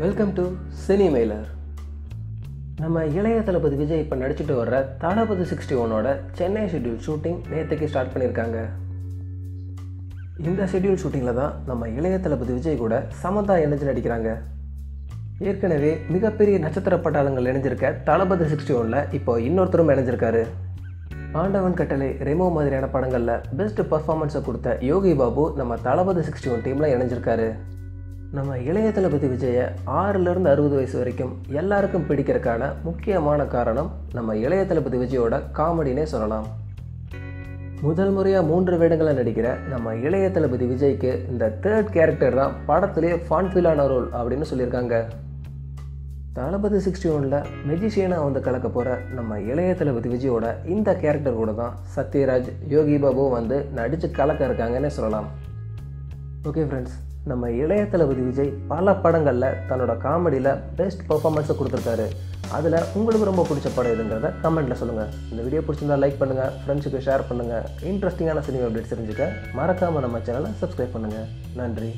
Welcome to சினிமெயிலர் நம்ம இளைய தளபதி விஜய் இப்போ நடிச்சுட்டு வர்ற தளபதி சிக்ஸ்டி ஒனோட சென்னை ஷெட்யூல் ஷூட்டிங் நேற்றுக்கு ஸ்டார்ட் பண்ணியிருக்காங்க இந்த ஷெட்யூல் ஷூட்டிங்கில் தான் நம்ம இளைய தளபதி விஜய் கூட சமந்தா இணைஞ்சு நடிக்கிறாங்க. ஏற்கனவே மிகப்பெரிய நட்சத்திர பட்டாளங்கள் இணைஞ்சிருக்க தளபதி சிக்ஸ்டி ஒனில் இப்போ இன்னொருத்தரும் இணைஞ்சிருக்காரு. ஆண்டவன் கட்டளை ரெமோ மாதிரியான படங்களில் பெஸ்ட் பர்ஃபார்மன்ஸை கொடுத்த யோகி பாபு நம்ம தளபதி சிக்ஸ்டி ஒன் டீமில் இணைஞ்சிருக்காரு. நம்ம இளைய தளபதி விஜயை ஆறுலேருந்து அறுபது வயசு வரைக்கும் எல்லாருக்கும் பிடிக்கிறதுக்கான முக்கியமான காரணம் நம்ம இளைய தளபதி விஜயோட காமெடினே சொல்லலாம். முதல் முறையாக மூன்று வேடங்களை நடிக்கிற நம்ம இளைய தளபதி விஜய்க்கு இந்த தேர்ட் கேரக்டர் தான் படத்துலேயே ஃபான்ஃபிலான ரோல் அப்படின்னு சொல்லியிருக்காங்க. தளபதி சிக்ஸ்டி ஒனில் மெஜிஷியனாக வந்து கலக்க போகிற நம்ம இளைய தளபதி விஜயோட இந்த கேரக்டர் கூட தான் சத்யராஜ் யோகி பாபு வந்து நடித்து கலக்க இருக்காங்கன்னே சொல்லலாம். ஓகே ஃப்ரெண்ட்ஸ் நம்ம இளைய தளபதி விஜய் பல படங்களில் தன்னோட காமெடியில் பெஸ்ட் பர்ஃபார்மன்ஸை கொடுத்துருக்காரு. அதில் உங்களுக்கு ரொம்ப பிடிச்ச படம் எதுங்கிறத கமெண்ட்டில் சொல்லுங்கள் இந்த வீடியோ பிடிச்சிருந்தா லைக் பண்ணுங்கள் ஃப்ரெண்ட்ஸுக்கு ஷேர் பண்ணுங்கள் இன்ட்ரெஸ்டிங்கான சினிமா அப்டேட்ஸ் தெரிஞ்சுக்க மறக்காமல் நம்ம சேனலை சப்ஸ்கிரைப் பண்ணுங்கள் நன்றி.